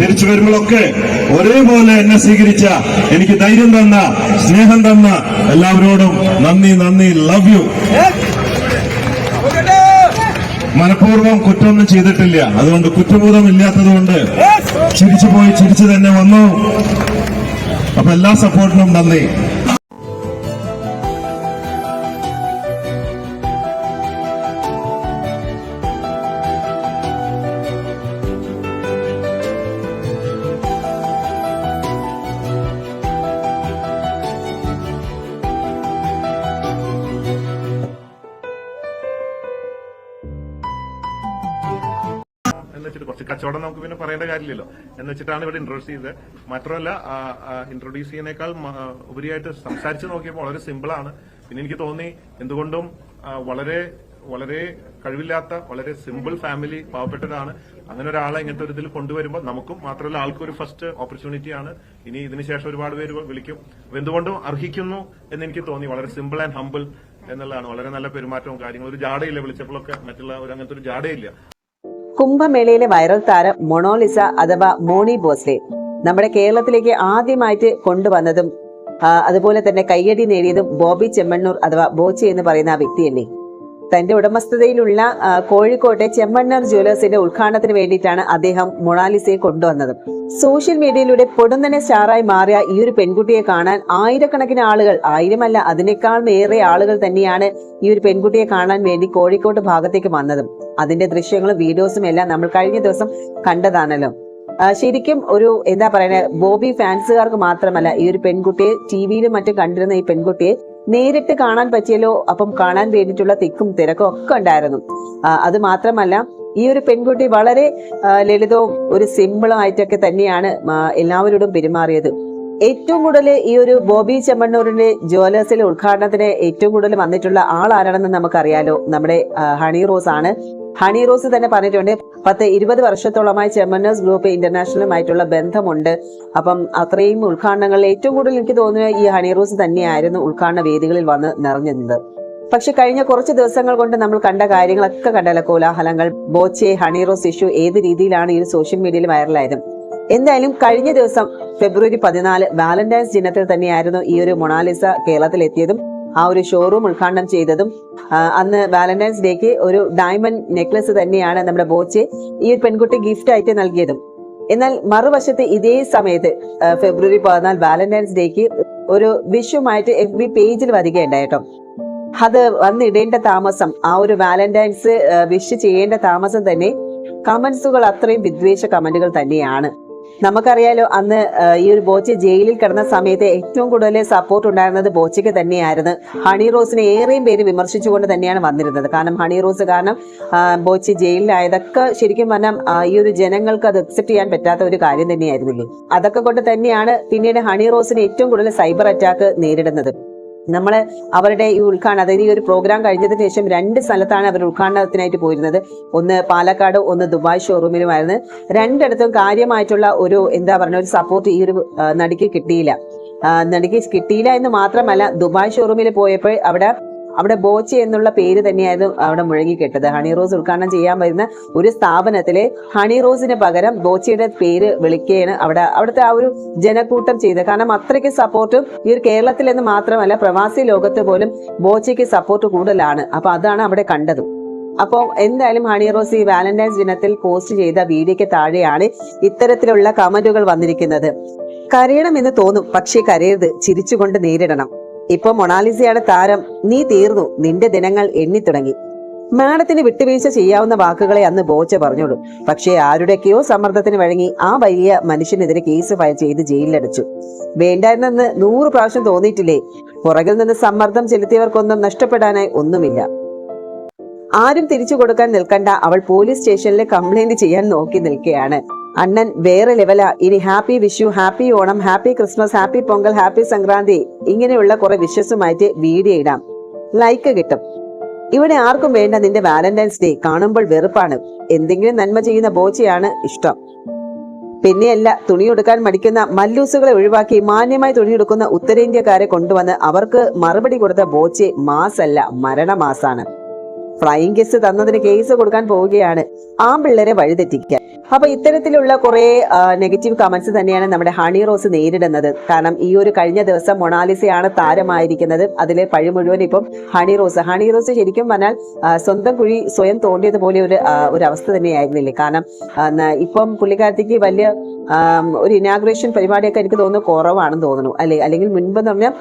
തിരിച്ചു വരുമ്പോഴൊക്കെ ഒരേപോലെ എന്നെ സ്വീകരിച്ച എനിക്ക് ധൈര്യം തന്ന സ്നേഹം തന്ന എല്ലാവരോടും നന്ദി നന്ദി ലവ് യു മനഃപൂർവം കുറ്റമൊന്നും ചെയ്തിട്ടില്ല. അതുകൊണ്ട് കുറ്റബോധം ഇല്ലാത്തതുകൊണ്ട് ചിരിച്ചു പോയി ചിരിച്ചു തന്നെ വന്നു. അപ്പൊ എല്ലാ സപ്പോർട്ടിനും നന്ദി. കച്ചവടം നമുക്ക് പിന്നെ പറയേണ്ട കാര്യമില്ലല്ലോ. എന്ന് വെച്ചിട്ടാണ് ഇവിടെ ഇൻട്രോഡ്യൂസ് ചെയ്തത്. മാത്രമല്ല ഇൻട്രൊഡ്യൂസ് ചെയ്യുന്നേക്കാൾ ഉപരിയായിട്ട് സംസാരിച്ച് നോക്കിയപ്പോൾ വളരെ സിമ്പിളാണ് പിന്നെ എനിക്ക് തോന്നി എന്തുകൊണ്ടും വളരെ വളരെ കഴിവില്ലാത്ത വളരെ സിമ്പിൾ ഫാമിലി പാവപ്പെട്ടതാണ് അങ്ങനെ ഒരാളെ ഇങ്ങനത്തെ ഒരു ഇതിൽ കൊണ്ടുവരുമ്പോൾ നമുക്കും മാത്രമല്ല ആൾക്കും ഒരു ഫസ്റ്റ് ഓപ്പർച്യൂണിറ്റി ആണ്. ഇനി ഇതിനുശേഷം ഒരുപാട് പേര് വിളിക്കും. എന്തുകൊണ്ടും അർഹിക്കുന്നു എന്ന് എനിക്ക് തോന്നി. വളരെ സിമ്പിൾ ആൻഡ് ഹമ്പിൾ എന്നുള്ളതാണ്. വളരെ നല്ല പെരുമാറ്റവും കാര്യങ്ങളും. ഒരു ജാടയില്ല വിളിച്ചപ്പോഴൊക്കെ മറ്റുള്ള ഒരു അങ്ങനത്തെ ഒരു ജാടയില്ല. കുംഭമേളയിലെ വൈറൽ താരം മൊണോലിസ അഥവാ മോണി ബോസ്ലെ നമ്മുടെ കേരളത്തിലേക്ക് ആദ്യമായിട്ട് കൊണ്ടുവന്നതും അതുപോലെ തന്നെ കയ്യടി നേടിയതും ബോബി ചെമ്മണ്ണൂർ അഥവാ ബോച്ചി എന്ന് പറയുന്ന ആ വ്യക്തിയല്ലേ തന്റെ ഉടമസ്ഥതയിലുള്ള കോഴിക്കോട്ടെ ചെമ്മണ്ണൂർ ജ്വല്ലേഴ്സിന്റെ ഉദ്ഘാടനത്തിന് വേണ്ടിയിട്ടാണ് അദ്ദേഹം മൊണാലിസയെ കൊണ്ടുവന്നത്. സോഷ്യൽ മീഡിയയിലൂടെ പൊടുന്നനെ സ്റ്റാറായി മാറിയ ഈ ഒരു പെൺകുട്ടിയെ കാണാൻ ആയിരക്കണക്കിന് ആളുകൾ ആയിരമല്ല അതിനേക്കാൾ ഏറെ ആളുകൾ തന്നെയാണ് ഈ ഒരു പെൺകുട്ടിയെ കാണാൻ വേണ്ടി കോഴിക്കോട് ഭാഗത്തേക്ക് വന്നതും. അതിന്റെ ദൃശ്യങ്ങളും വീഡിയോസും എല്ലാം നമ്മൾ കഴിഞ്ഞ ദിവസം കണ്ടതാണല്ലോ. ശരിക്കും ഒരു എന്താ പറയുന്നത് ബോബി ഫാൻസുകാർക്ക് മാത്രമല്ല ഈ ഒരു പെൺകുട്ടിയെ ടി വിയിലും മറ്റും കണ്ടിരുന്ന ഈ പെൺകുട്ടിയെ നേരിട്ട് കാണാൻ പറ്റിയല്ലോ അപ്പം കാണാൻ വേണ്ടിയിട്ടുള്ള തിക്കും തിരക്കും ഒക്കെ ഉണ്ടായിരുന്നു. അത് മാത്രമല്ല ഈ ഒരു പെൺകുട്ടി വളരെ ലളിതവും ഒരു സിമ്പിളും ആയിട്ടൊക്കെ തന്നെയാണ് എല്ലാവരോടും പെരുമാറിയത്. ഏറ്റവും കൂടുതൽ ഈ ഒരു ബോബി ചെമ്മണ്ണൂരിന്റെ ജ്വല്ലേഴ്സിലെ ഉദ്ഘാടനത്തിന് ഏറ്റവും കൂടുതൽ വന്നിട്ടുള്ള ആൾ ആരാണെന്ന് നമുക്കറിയാലോ. നമ്മുടെ ഹണി റോസ് ആണ് ഹണി റോസ് തന്നെ പറഞ്ഞിട്ടുണ്ട് പത്ത് ഇരുപത് വർഷത്തോളമായി ചെമ്മനേഴ്സ് ഗ്രൂപ്പ് ഇന്റർനാഷണലുമായിട്ടുള്ള ബന്ധമുണ്ട്. അപ്പം അത്രയും ഉദ്ഘാടനങ്ങളിൽ ഏറ്റവും കൂടുതൽ എനിക്ക് തോന്നുന്നത് ഈ ഹണി റോസ് തന്നെയായിരുന്നു ഉദ്ഘാടന വേദികളിൽ വന്ന് നിറഞ്ഞിരുന്നത്. പക്ഷെ കഴിഞ്ഞ കുറച്ച് ദിവസങ്ങൾ കൊണ്ട് നമ്മൾ കണ്ട കാര്യങ്ങളൊക്കെ കണ്ടല്ലോ കോലാഹലങ്ങൾ ബോച്ചെ ഹണി റോസ് ഇഷ്യൂ ഏത് രീതിയിലാണ് ഈ സോഷ്യൽ മീഡിയയിൽ വൈറലായത്. എന്തായാലും കഴിഞ്ഞ ദിവസം ഫെബ്രുവരി പതിനാല് വാലന്റൈൻസ് ദിനത്തിൽ തന്നെയായിരുന്നു ഈ ഒരു മൊണാലിസ കേരളത്തിൽ എത്തിയതും ആ ഒരു ഷോറൂം ഉദ്ഘാടനം ചെയ്തതും അന്ന് വാലന്റൈൻസ് ഡേക്ക് ഒരു ഡയമണ്ട് നെക്ലസ് തന്നെയാണ് നമ്മുടെ ബോച്ചെ ഈ ഒരു പെൺകുട്ടി ഗിഫ്റ്റ് ആയിട്ട് നൽകിയതും. എന്നാൽ മറുവശത്ത് ഇതേ സമയത്ത് ഫെബ്രുവരി പതിനാല് വാലന്റൈൻസ് ഡേക്ക് ഒരു വിഷുമായിട്ട് എഫ് ബി പേജിൽ വരികയുണ്ടായിട്ടോ അത് വന്നിടേണ്ട താമസം ആ ഒരു വാലന്റൈൻസ് വിഷ് ചെയ്യേണ്ട താമസം തന്നെ കമന്റ്സുകൾ അത്രയും വിദ്വേഷ കമന്റുകൾ തന്നെയാണ്. നമുക്കറിയാലോ അന്ന് ഈ ഒരു ബോച്ച ജയിലിൽ കിടന്ന സമയത്ത് ഏറ്റവും കൂടുതൽ സപ്പോർട്ട് ഉണ്ടായിരുന്നത് ബോച്ചയ്ക്ക് തന്നെയായിരുന്നു. ഹണി റോസിനെ ഏറെയും പേര് വിമർശിച്ചുകൊണ്ട് തന്നെയാണ് വന്നിരുന്നത്. കാരണം ഹണി റോസ് കാരണം ബോച്ചി ജയിലിലായതൊക്കെ ശരിക്കും പറഞ്ഞാൽ ഈ ഒരു ജനങ്ങൾക്ക് അത് അക്സെപ്റ്റ് ചെയ്യാൻ പറ്റാത്ത ഒരു കാര്യം തന്നെയായിരുന്നില്ലേ? അതൊക്കെ കൊണ്ട് തന്നെയാണ് പിന്നീട് ഹണി റോസിന് ഏറ്റവും കൂടുതൽ സൈബർ അറ്റാക്ക് നേരിടുന്നത്. നമ്മൾ അവരുടെ ഈ ഉദ്ഘാടനം അതായത് ഈ ഒരു പ്രോഗ്രാം കഴിഞ്ഞതിന് ശേഷം രണ്ട് സ്ഥലത്താണ് അവർ ഉദ്ഘാടനത്തിനായിട്ട് പോയിരുന്നത്. ഒന്ന് പാലക്കാട് ഒന്ന് ദുബായ് ഷോറൂമിലുമായിരുന്നു രണ്ടിടത്തും കാര്യമായിട്ടുള്ള ഒരു എന്താ പറയുക ഒരു സപ്പോർട്ട് ഈ ഒരു നടിക്ക് കിട്ടിയില്ല. നടിക്ക് കിട്ടിയില്ല എന്ന് മാത്രമല്ല ദുബായ് ഷോറൂമിൽ പോയപ്പോൾ അവിടെ അവിടെ ബോച്ചി എന്നുള്ള പേര് തന്നെയായിരുന്നു അവിടെ മുഴങ്ങിക്കെട്ടത്. ഹണി റോസ് ഉദ്ഘാടനം ചെയ്യാൻ വരുന്ന ഒരു സ്ഥാപനത്തിലെ ഹണി റോസിന് പകരം ബോച്ചിയുടെ പേര് വിളിക്കുകയാണ് അവിടെ അവിടുത്തെ ആ ഒരു ജനക്കൂട്ടം ചെയ്തത്. കാരണം അത്രയ്ക്ക് സപ്പോർട്ടും ഈ ഒരു കേരളത്തിൽ എന്ന് മാത്രമല്ല പ്രവാസി ലോകത്ത് പോലും ബോച്ചയ്ക്ക് സപ്പോർട്ട് കൂടുതലാണ്. അപ്പൊ അതാണ് അവിടെ കണ്ടത്. അപ്പോൾ എന്തായാലും ഹണി റോസ് ഈ വാലന്റൈൻസ് ദിനത്തിൽ പോസ്റ്റ് ചെയ്ത വീഡിയോയ്ക്ക് താഴെയാണ് ഇത്തരത്തിലുള്ള കമന്റുകൾ വന്നിരിക്കുന്നത്. കരയണം എന്ന് തോന്നും പക്ഷേ കരയരുത്. ചിരിച്ചുകൊണ്ട് നേരിടണം. ഇപ്പൊ മൊണാലിസയുടെ താരം നീ തീർന്നു. നിന്റെ ദിനങ്ങൾ എണ്ണി തുടങ്ങി മാഡത്തിന് വിട്ടുവീഴ്ച ചെയ്യാവുന്ന വാക്കുകളെ അന്ന് ബോച്ച പറഞ്ഞോളൂ. പക്ഷേ ആരുടെയൊക്കെയോ സമ്മർദ്ദത്തിന് വഴങ്ങി ആ വലിയ മനുഷ്യനെതിരെ കേസ് ഫയൽ ചെയ്ത് ജയിലിലടച്ചു. വേണ്ടായിരുന്നെന്ന് നൂറ് പ്രാവശ്യം തോന്നിയിട്ടില്ലേ? പുറകിൽ നിന്ന് സമ്മർദ്ദം ചെലുത്തിയവർക്കൊന്നും നഷ്ടപ്പെടാനായി ഒന്നുമില്ല. ആരും തിരിച്ചു കൊടുക്കാൻ നിൽക്കണ്ട. അവൾ പോലീസ് സ്റ്റേഷനിലെ കംപ്ലൈന്റ് ചെയ്യാൻ നോക്കി നിൽക്കുകയാണ്. അണ്ണൻ വേറെ ലെവലാ. ഇനി happy Vishu happy Onam happy Christmas happy Pongal happy Sankranti ഇങ്ങനെയുള്ള കുറെ വിഷസുമായിട്ട് വീഡിയോ ഇടാം. ലൈക്ക് കിട്ടും. ഇവിടെ ആർക്കും വേണ്ട നിന്റെ വാലന്റൈൻസ് ഡേ കാണുമ്പോൾ വെറുപ്പാണ്. എന്തെങ്കിലും നന്മ ചെയ്യുന്ന ബോച്ചയാണ് ഇഷ്ടം. പിന്നെയല്ല തുണിയെടുക്കാൻ മടിക്കുന്ന മല്ലൂസുകളെ ഒഴിവാക്കി മാന്യമായി തുണിയെടുക്കുന്ന ഉത്തരേന്ത്യക്കാരെ കൊണ്ടുവന്ന് അവർക്ക് മറുപടി കൊടുത്ത ബോച്ചെ മാസല്ല മരണമാസാണ്. ഫ്ലൈയിങ് കേസ് തന്നതിന് കേസ് കൊടുക്കാൻ പോവുകയാണ്. ആ പിള്ളേരെ വഴിതെറ്റിക്കാൻ. അപ്പൊ ഇത്തരത്തിലുള്ള കുറെ നെഗറ്റീവ് കമന്റ്സ് തന്നെയാണ് നമ്മുടെ ഹണി റോസ് നേരിടുന്നത്. കാരണം ഈ ഒരു കഴിഞ്ഞ ദിവസം മൊണാലിസയാണ് താരമായിരിക്കുന്നത്. അതിലെ പഴി മുഴുവൻ ഇപ്പം ഹണി റോസ് ഹണി റോസ് ശരിക്കും പറഞ്ഞാൽ സ്വന്തം കുഴി സ്വയം തോണ്ടിയതുപോലെ ഒരു ഒരു അവസ്ഥ തന്നെയായിരുന്നില്ലേ? കാരണം ഇപ്പം പുള്ളിക്കാരത്തേക്ക് വലിയ ഒരു ഇനാഗ്രേഷൻ പരിപാടിയൊക്കെ എനിക്ക് തോന്നുന്നു കുറവാണെന്ന് തോന്നുന്നു. അല്ലെ അല്ലെങ്കിൽ മുൻപ് എന്ന് പറഞ്ഞാൽ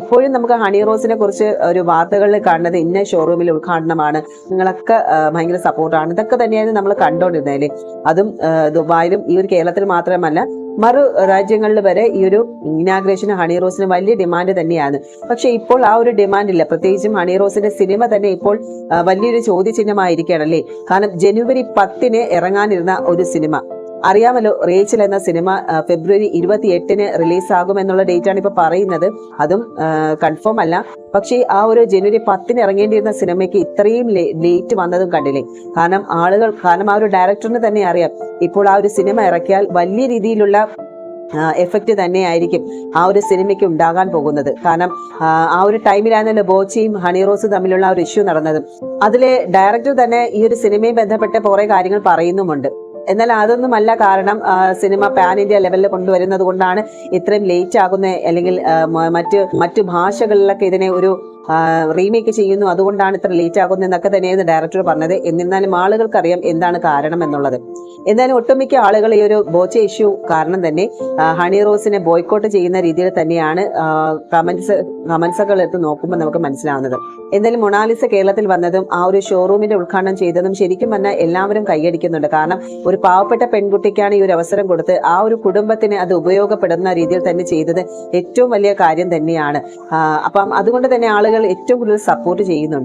എപ്പോഴും നമുക്ക് ഹണി റോസിനെ കുറിച്ച് ഒരു വാർത്തകളിൽ കാണുന്നത് ഇന്ന ഷോറൂമിൽ ഉദ്ഘാടനമാണ് നിങ്ങളൊക്കെ ഭയങ്കര സപ്പോർട്ടാണ് ഇതൊക്കെ തന്നെയായിരുന്നു നമ്മൾ കണ്ടോണ്ടിരുന്നത് അല്ലേ? അതും ദുബായിലും ഈ ഒരു കേരളത്തിൽ മാത്രമല്ല മറു രാജ്യങ്ങളിൽ വരെ ഈ ഒരു ഇനാഗ്രേഷന് ഹണി റോസിന് വലിയ ഡിമാൻഡ് തന്നെയാണ്. പക്ഷെ ഇപ്പോൾ ആ ഒരു ഡിമാൻഡ് ഇല്ല. പ്രത്യേകിച്ചും ഹണി റോസിന്റെ സിനിമ തന്നെ ഇപ്പോൾ വലിയൊരു ചോദ്യചിഹ്നമായിരിക്കണം അല്ലേ? കാരണം ജനുവരി പത്തിന് ഇറങ്ങാനിരുന്ന ഒരു സിനിമ. അറിയാമല്ലോ റേച്ചൽ എന്ന സിനിമ ഫെബ്രുവരി ഇരുപത്തി എട്ടിന് എന്നുള്ള ഡേറ്റ് ആണ് ഇപ്പൊ പറയുന്നത്. അതും കൺഫേം അല്ല. പക്ഷേ ആ ഒരു ജനുവരി പത്തിന് ഇറങ്ങേണ്ടിയിരുന്ന സിനിമയ്ക്ക് ഇത്രയും ലേറ്റ് വന്നതും കണ്ടില്ലേ? കാരണം ആളുകൾ കാരണം ആ ഒരു ഡയറക്ടറിന് തന്നെ അറിയാം. ഇപ്പോൾ ആ ഒരു സിനിമ ഇറക്കിയാൽ വലിയ രീതിയിലുള്ള എഫക്റ്റ് തന്നെയായിരിക്കും ആ ഒരു സിനിമയ്ക്ക് ഉണ്ടാകാൻ പോകുന്നത്. കാരണം ആ, ഒരു ടൈമിലായിരുന്നല്ലോ ബോച്ചയും ഹണി റോസും തമ്മിലുള്ള ഒരു ഇഷ്യൂ നടന്നത്. അതിലെ ഡയറക്ടർ തന്നെ ഈ ഒരു സിനിമയും ബന്ധപ്പെട്ട കുറെ കാര്യങ്ങൾ പറയുന്നുമുണ്ട്. എന്നാൽ അതൊന്നുമല്ല കാരണം സിനിമ പാൻ ഇന്ത്യ ലെവലിൽ കൊണ്ടുവരുന്നത് കൊണ്ടാണ് ഇത്രയും ലേറ്റ് ആകുന്നത് അല്ലെങ്കിൽ മറ്റ് മറ്റു ഭാഷകളിലൊക്കെ ഇതിനെ ഒരു റീമേക്ക് ചെയ്യുന്നു. അതുകൊണ്ടാണ് ഇത്ര ലേറ്റ് ആകുന്നത് എന്നൊക്കെ തന്നെയാണ് ഡയറക്ടർ പറഞ്ഞത്. എന്നിരുന്നാലും ആളുകൾക്കറിയാം എന്താണ് കാരണം എന്നുള്ളത്. എന്നാലും ഒട്ടുമിക്ക ആളുകൾ ഈ ഒരു ബോച്ച ഇഷ്യൂ കാരണം തന്നെ ഹണി റോസിനെ ബോയ്ക്കോട്ട് ചെയ്യുന്ന രീതിയിൽ തന്നെയാണ് കമൻസ് കമൻസുകൾ എടുത്ത് നോക്കുമ്പോൾ നമുക്ക് മനസ്സിലാവുന്നത്. എന്തായാലും മൊണാലിസ കേരളത്തിൽ വന്നതും ആ ഒരു ഷോറൂമിന്റെ ഉദ്ഘാടനം ചെയ്തതും ശരിക്കും പറഞ്ഞാൽ എല്ലാവരും കൈയടിക്കുന്നുണ്ട്. കാരണം ഒരു പാവപ്പെട്ട പെൺകുട്ടിക്കാണ് ഈ ഒരു അവസരം കൊടുത്ത് ആ ഒരു കുടുംബത്തിന് അത് ഉപയോഗപ്പെടുന്ന രീതിയിൽ തന്നെ ചെയ്തത് ഏറ്റവും വലിയ കാര്യം തന്നെയാണ്. അപ്പം അതുകൊണ്ട് തന്നെ ഏറ്റവും കൂടുതൽ സപ്പോർട്ട് ചെയ്യുന്നുണ്ട്.